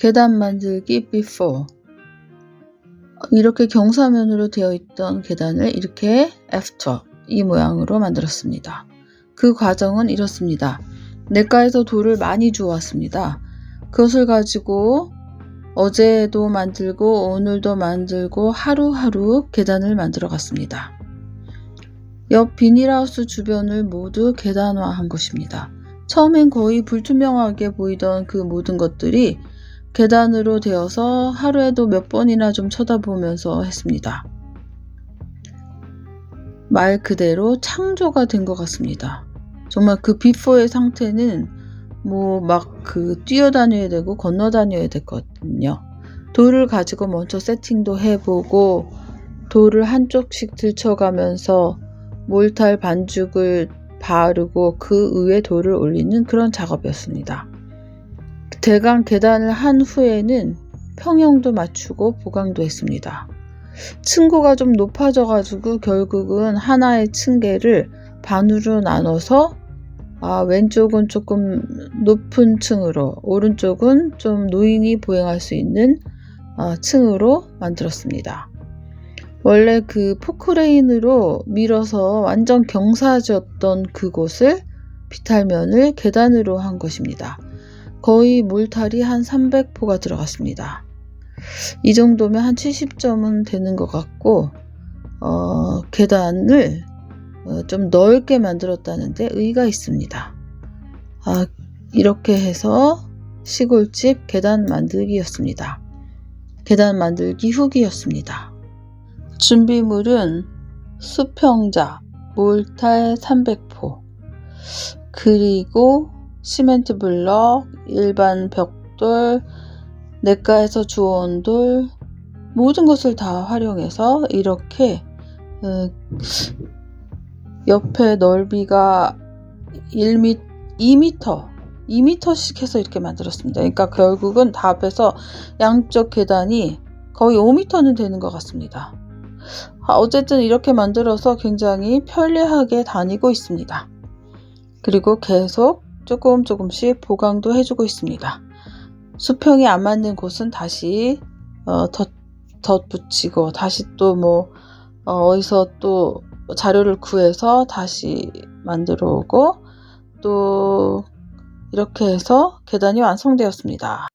계단 만들기 before 이렇게 경사면으로 되어 있던 계단을 이렇게 after 이 모양으로 만들었습니다. 그 과정은 이렇습니다. 냇가에서 돌을 많이 주웠습니다. 그것을 가지고 어제도 만들고 오늘도 만들고 하루하루 계단을 만들어 갔습니다. 옆 비닐하우스 주변을 모두 계단화한 것입니다. 처음엔 거의 불투명하게 보이던 그 모든 것들이 계단으로 되어서 하루에도 몇 번이나 좀 쳐다보면서 했습니다. 말 그대로 창조가 된 것 같습니다. 정말 그 비포의 상태는 뭐 막 그 뛰어다녀야 되고 건너다녀야 됐거든요. 돌을 가지고 먼저 세팅도 해보고 돌을 한쪽씩 들쳐가면서 몰탈 반죽을 바르고 그 위에 돌을 올리는 그런 작업이었습니다. 대강 계단을 한 후에는 평형도 맞추고 보강도 했습니다. 층고가 좀 높아져가지고 결국은 하나의 층계를 반으로 나눠서 아, 왼쪽은 조금 높은 층으로, 오른쪽은 좀 노인이 보행할 수 있는 어, 층으로 만들었습니다. 원래 그 포크레인으로 밀어서 완전 경사졌던 그곳을 비탈면을 계단으로 한 것입니다. 거의 물탈이 한 300포가 들어갔습니다. 이 정도면 한 70점은 되는 것 같고, 어, 계단을 어, 좀 넓게 만들었다는데 의의가 있습니다. 아, 이렇게 해서 시골집 계단 만들기였습니다. 계단 만들기 후기였습니다. 준비물은 수평자, 몰탈 300포, 그리고 시멘트 블럭, 일반 벽돌, 냇가에서 주워온 돌, 모든 것을 다 활용해서 이렇게 어, 옆에 넓이가 1미, 2m, 2m씩 해서 이렇게 만들었습니다. 그러니까 결국은 다 합해서 양쪽 계단이 거의 5m는 되는 것 같습니다. 아, 어쨌든 이렇게 만들어서 굉장히 편리하게 다니고 있습니다. 그리고 계속 조금 조금씩 보강도 해주고 있습니다. 수평이 안 맞는 곳은 다시 어, 덧, 덧붙이고 다시 또뭐 어, 어디서 또 자료를 구해서 다시 만들어 오고 또 이렇게 해서 계단이 완성되었습니다.